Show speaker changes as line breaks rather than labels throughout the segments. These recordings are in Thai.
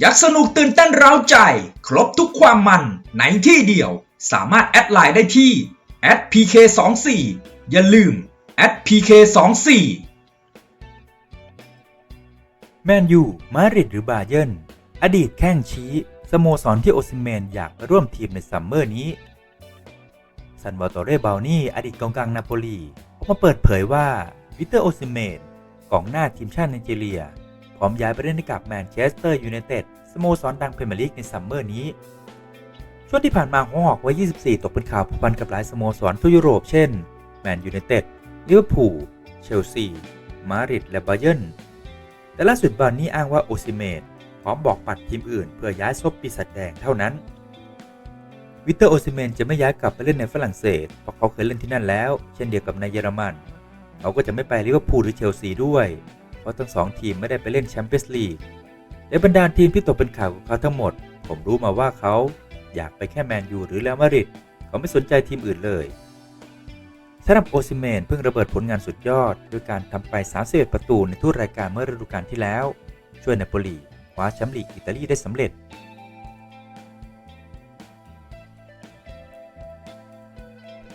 อยากสนุกตื่นเต้นเร้าใจ ครบทุกความมันในที่เดียว สามารถแอดไลน์ได้ที่ @pk24 อย่าลืม @pk24
แมนยู มาดริดหรือบาเยิร์นอดีตแข้งชี้ สโมสรที่โอซิเมนอยากร่วมทีมในซัมเมอร์นี้ซันวาโตเรเบานี่อดีตกองกลางนาโปลีออกมาเปิดเผยว่าวิเตอร์โอซิเมนกองหน้าทีมชาติไนจีเรีย ร้อมย้ายไปเล่นให้กับแมนเชสเตอร์ยูไนเต็ดสโมสรดังพรีเมียร์ลีกในซัมเมอร์นี้ ช่วงที่ผ่านมาฮอกไว้ 24 ตกเป็นข่าวผูกพันกับหลายสโมสรทั่วยุโรปเช่นแมนยูไนเต็ดลิเวอร์พูลเชลซีมาดริดและบาเยิร์นแต่ล่าสุดบานนี่อ้างว่าโอซิเมนพร้อมบอกปัดทีมอื่น เพื่อย้ายซบปีศาจแดงเท่านั้นวิเตอร์โอซิเมนจะไม่ย้ายกลับไปเล่นในฝรั่งเศสเพราะเขาเคยเล่นที่นั่นแล้ว เช่นเดียวกับในเยอรมัน เขาก็จะไม่ไปลิเวอร์พูลหรือเชลซีด้วย เพราะทั้งสองทีมไม่ได้ไปเล่นแชมเปี้ยนส์ลีกในบรรดาทีมที่ตกเป็นข่าวของเขาทั้งหมด ผมรู้มาว่าเขาอยากไปแค่แมนยูหรือเรอัลมาริดเขาไม่สนใจทีมอื่นเลยสำหรับโอซิเมนเพิ่งระเบิดผลงานสุดยอด ด้วยการทำไป 31 ประตูในทุกรายการเมื่อฤดูกาลที่แล้ว ช่วยนาโปลีคว้าแชมป์ลีกอิตาลีได้สำเร็จ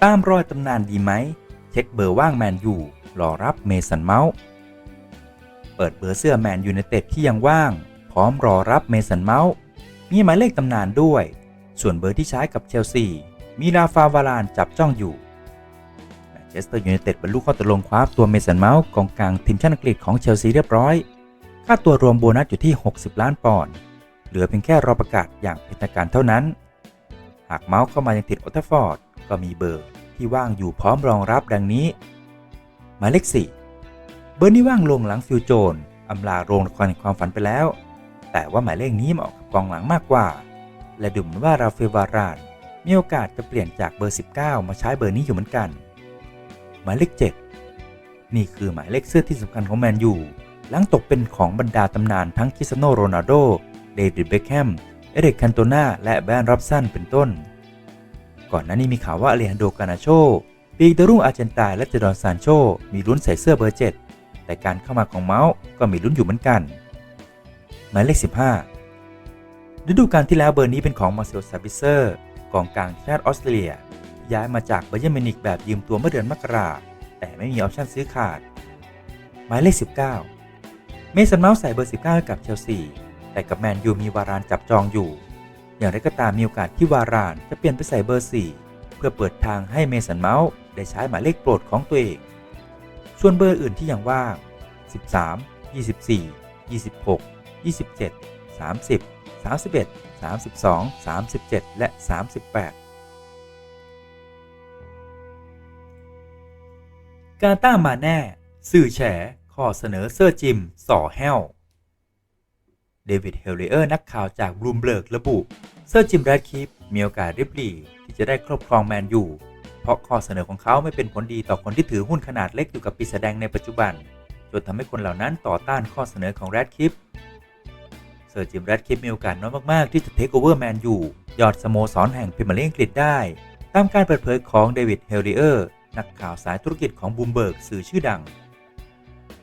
ตามรอยตำนานดีไหม เช็คเบอร์ว่างแมนยูรอรับเมสันเมาส์ เปิดเบอร์เสื้อแมนยูในเต็ดที่ยังว่าง พร้อมรอรับเมสันเมาส์มีหมายเลขตำนานด้วย ส่วนเบอร์ที่ใช้กับเชลซีมีราฟาวาลานจับจ้องอยู่แมนเชสเตอร์ยูไนเต็ดบรรลุข้อตกลงคว้าตัวเมสันเมาส์กองกลางทีมชาติอังกฤษของเชลซีเรียบร้อย ค่าตัวรวมโบนัสอยู่ที่ 60 ล้านปอนด์เหลือเพียงแค่รอประกาศอย่างเป็นทางการเท่านั้น หากเมาส์เข้ามายังติดโอทฟอร์ดก็มีเบอร์ที่ว่างอยู่พร้อมรองรับดังนี้ หมายเลข 4 เบอร์นี้ว่างลงหลังฟิวโจนอำลาโรงละครความฝันไปแล้ว แต่ว่าหมายเลขนี้เหมาะกับกองหลังมากกว่า และดูเหมือนว่าราเฟลวารานมีโอกาสจะเปลี่ยนจากเบอร์ 19 มาใช้เบอร์นี้อยู่เหมือนกัน หมายเลข 7 นี่คือหมายเลขเสื้อที่สำคัญของแมนยูหลังตกเป็นของบรรดาตำนานทั้งคิสโนโรนัลโด เดวิดเบคแฮม เอริกคันโตนาและแบรนด์รับสันเป็นต้น ก่อนหน้านี้มีข่าวว่าอเลฮันโดกานาโชปีกดรุ่งอาร์เจนตายและเจดอนซานโชมีลุ้นใส่เสื้อเบอร์ 7 แต่การเข้ามาของเมาส์ก็มีลุ้นอยู่เหมือนกัน หมายเลข 15 ฤดูกาลที่แล้วเบอร์นี้เป็นของมาเซลซาบิเซอร์กองกลางทีมชาติออสเตรเลีย ย้ายมาจากไบเยร์มินิกแบบยืมตัวเมื่อเดือนมกราแต่ไม่มีออปชั่นซื้อขาด หมายเลข 19 เมสันเมาส์ใส่เบอร์ 19 ให้กับเชลซีแต่กับแมนยูมีวารานจับจองอยู่ อย่างไรก็ตามมีโอกาสที่วารานจะเปลี่ยนไปใส่เบอร์ 4 เพื่อเปิดทางให้เมสันเมาส์ได้ใช้หมายเลขโปรดของตัวเอง ส่วนเบอร์อื่นที่อยังว่า 13 24 26 27 30 31 32 37 และ 38 กาตามาแน่ สื่อแฉข้อเสนอเซอร์จิม ส่อแห้ว เดวิด เฮลเลอร์ นักข่าวจากบลูมเบิร์กระบุ เซอร์จิม แรดคิปมีโอกาสริบหรี่ที่จะได้ครอบครองแมนยู ราะข้อเสนอของเขาไม่เป็นผลดีต่อคนที่ถือหุ้นขนาดเล็กอยู่กับปีศาจแดงในปัจจุบัน จนทำให้คนเหล่านั้นต่อต้านข้อเสนอของแรดคิปเซอร์จิมแรดคิปมีโอกาสน้อยมาก ๆ ที่จะเทคโอเวอร์แมนยูยอดสโมสรแห่งพรีเมียร์ลีกอังกฤษได้ ตามการเปิดเผยของเดวิดเฮลเลอร์นักข่าวสายธุรกิจของบูมเบิร์กสื่อชื่อดัง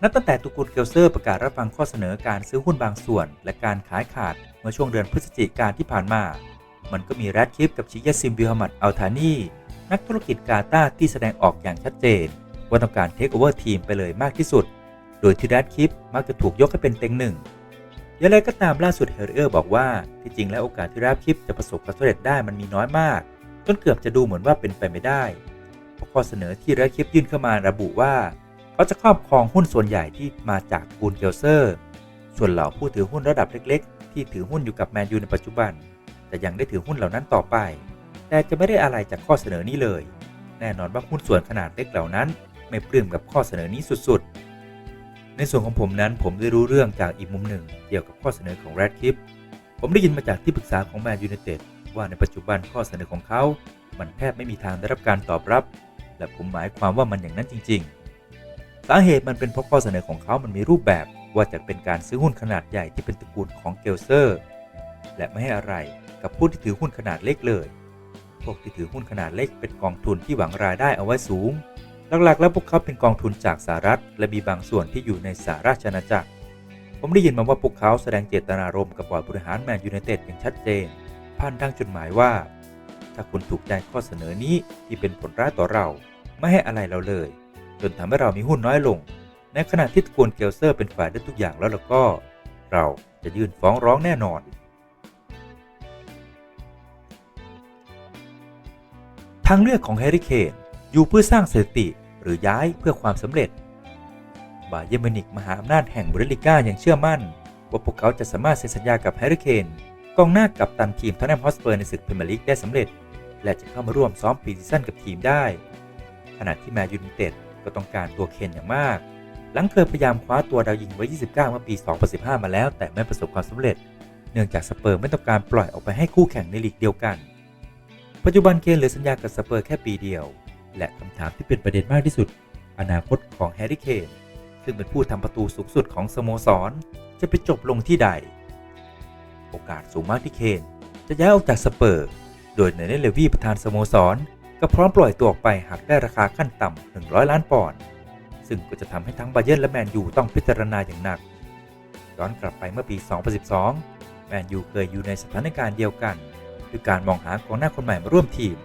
นับตั้งแต่ตุกุลเกลเซอร์ประกาศรับฟังข้อเสนอการซื้อหุ้นบางส่วน และการขายขาดเมื่อช่วงเดือนพฤศจิกายนที่ผ่านมา มันก็มีแรดคลิปกับชิยาซิมบิฮัมัดอัลธานี นักธุรกิจกาตาที่แสดงออกอย่างชัดเจน ว่าต้องการเทคโอเวอร์ทีมไปเลยมากที่สุด โดยที่แรดคลิปมักจะถูกยกให้เป็นเต็งหนึ่งอย่างไรก็ตามล่าสุดเฮลเออร์บอกว่าที่จริงแล้วโอกาสที่แรดคลิปจะประสบความสำเร็จได้มันมีน้อยมากจนเกือบจะดูเหมือนว่าเป็นไปไม่ได้เพราะข้อเสนอที่แรดคลิปยื่นเข้ามาระบุว่า เขาจะครอบครองหุ้นส่วนใหญ่ที่มาจากกูลเกลเซอร์ ส่วนเหล่าผู้ถือหุ้นระดับเล็ก ๆ ที่ถือหุ้นอยู่กับแมนยูในปัจจุบัน จะยังได้ถือหุ้นเหล่านั้นต่อไป แต่จะไม่ได้อะไรจากข้อเสนอนี้เลย แน่นอนว่าหุ้นส่วนขนาดเล็กเหล่านั้น ไม่ปลื้มกับข้อเสนอนี้สุดๆ ในส่วนของผมนั้นผมได้รู้เรื่องจากอีกมุมหนึ่ง เกี่ยวกับข้อเสนอของแรดคลิปผมได้ยินมาจากที่ปรึกษาของแมนยูไนเต็ดว่าในปัจจุบันข้อเสนอของเขา มันแทบไม่มีทางได้รับการตอบรับ และผมหมายความว่ามันอย่างนั้นจริง ๆ สาเหตุมันเป็นเพราะข้อเสนอของเขามันมีรูปแบบว่าจะเป็นการซื้อหุ้นขนาดใหญ่ที่เป็นตระกูลของเกลเซอร์ และไม่ให้อะไรกับผู้ที่ถือหุ้นขนาดเล็กเลย พวกที่ถือหุ้นขนาดเล็กเป็นกองทุนที่หวังรายได้เอาไว้สูง หลักๆ แล้วพวกเขาเป็นกองทุนจากสหรัฐ และมีบางส่วนที่อยู่ในสหราชอาณาจักร ผมได้ยินมาว่าพวกเขาแสดงเจตนารมณ์กับบอร์ดบริหารแมนยูไนเต็ดอย่างชัดเจนผ่านทางจดหมายว่า ถ้าคุณถูกใจข้อเสนอนี้ที่เป็นผลร้ายต่อเรา ไม่ให้อะไรเราเลย จนทำให้เรามีหุ้นน้อยลง ในขณะที่ตะกูลเกลเซอร์เป็นฝ่ายได้ทุกอย่างแล้วแล้วก็ เราจะยื่นฟ้องร้องแน่นอน ทางเลือกของแฮร์รี่เคนอยู่เพื่อสร้างสถิติหรือย้ายเพื่อความสำเร็จ บาเยร์มิวนิกมหาอำนาจแห่งบุริลิก้ายังเชื่อมั่น ว่าพวกเขาจะสามารถเซ็นสัญญากับแฮร์รี่เคนกองหน้ากับตันทีมทอนแนมฮอสเปอร์ในศึกพรีเมียร์ลีกได้สำเร็จ และจะเข้ามาร่วมซ้อมพรีซีซั่นกับทีมได้ ขณะที่แมนยูไนเต็ดก็ต้องการตัวเคนอย่างมาก หลังเคยพยายามคว้าตัวดาวยิงไว้ 29 เมื่อปี 2015 มาแล้วแต่ไม่ประสบความสำเร็จ เนื่องจากสเปอร์ไม่ต้องการปล่อยออกไปให้คู่แข่งในลีกเดียวกัน ปัจจุบันเคนเหลือสัญญากับสเปอร์แค่ปีเดียว และคำถามที่เป็นประเด็นมากที่สุด อนาคตของแฮร์รี่เคนซึ่งเป็นผู้ทำประตูสูงสุดของสโมสร จะไปจบลงที่ใด โอกาสสูงมากที่เคนจะย้ายออกจากสเปอร์ โดยเนเธอร์เลวีประธานสโมสร ก็พร้อมปล่อยตัวออกไปหากได้ราคาขั้นต่ำ100 ล้านปอนด์ซึ่งก็จะทำให้ทั้งบาเยิร์นและแมนยูต้องพิจารณาอย่างหนักย้อนกลับไปเมื่อปี 2012 แมนยูเคยอยู่ในสถานการณ์เดียวกัน คือการมองหากองหน้าคนใหม่มาร่วมทีม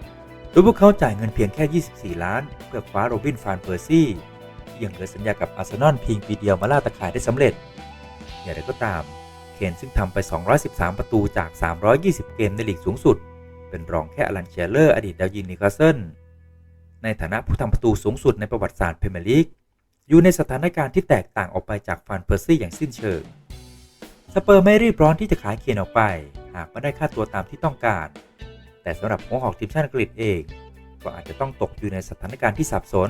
โดยพวกเขาจ่ายเงินเพียงแค่ 24 ล้าน เพื่อคว้าโรบินฟานเพอร์ซี่ที่ยังเหลือสัญญากับอาร์เซนอลเพียงปีเดียวมาล่าตะข่ายได้สำเร็จ อย่างไรก็ตาม เคนซึ่งทำไป 213 ประตูจาก 320 เกมในลีกสูงสุด เป็นรองแค่อลันเชลเลอร์อดีตดาวยิงนิวคาสเซิลในฐานะผู้ทำประตูสูงสุดในประวัติศาสตร์พรีเมียร์ลีกอยู่ในสถานการณ์ที่แตกต่างออกไปจากฟานเพอร์ซี่อย่างสิ้นเชิง สเปอร์ไม่รีบร้อนที่จะขายเคนออกไป หากไม่ได้ค่าตัวตามที่ต้องการ แต่สำหรับหัวหอกทีมชาติอังกฤษเองก็อาจจะต้องตกอยู่ในสถานการณ์ที่สับสน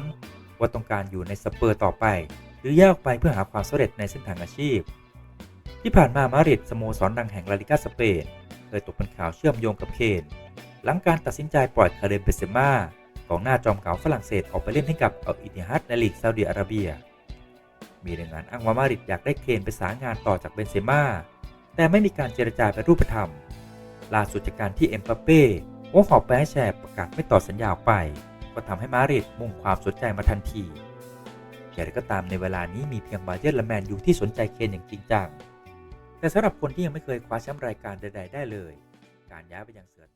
ว่าต้องการอยู่ในสเปอร์ต่อไป หรือแยกไปเพื่อหาความสำเร็จในเส้นทางอาชีพ ที่ผ่านมามาริดสโมสรดังแห่งลาลิกาสเปนเคยตกเป็นข่าวเชื่อมโยงกับเคนหลังการตัดสินใจปล่อยคาเรมเบเซม่ากองหน้าจอมเก่าฝรั่งเศสออกไปเล่นให้กับอัลอิติฮัดในลีกซาอุดิอาระเบีย มีรายงานอ้างว่ามาริดอยากได้เคนไปสารงานต่อจากเบนเซม่า แต่ไม่มีการเจรจาเป็นรูปธรรม ล่าสุดจากการที่เอ็มบัปเป้วอ้หอบแปให้แชร์ประกาศไม่ต่อสัญญาออกไป ก็ทำให้มาริดมุ่งความสนใจมาทันทีอย่างไรก็ตามในเวลานี้มีเพียงบาเยอร์และแมนยูที่สนใจเคนอย่างจริงจังแต่สำหรับคนที่ยังไม่เคยคว้าแชมป์รายการใด ๆ ได้เลย การย้ายไปยังเสือ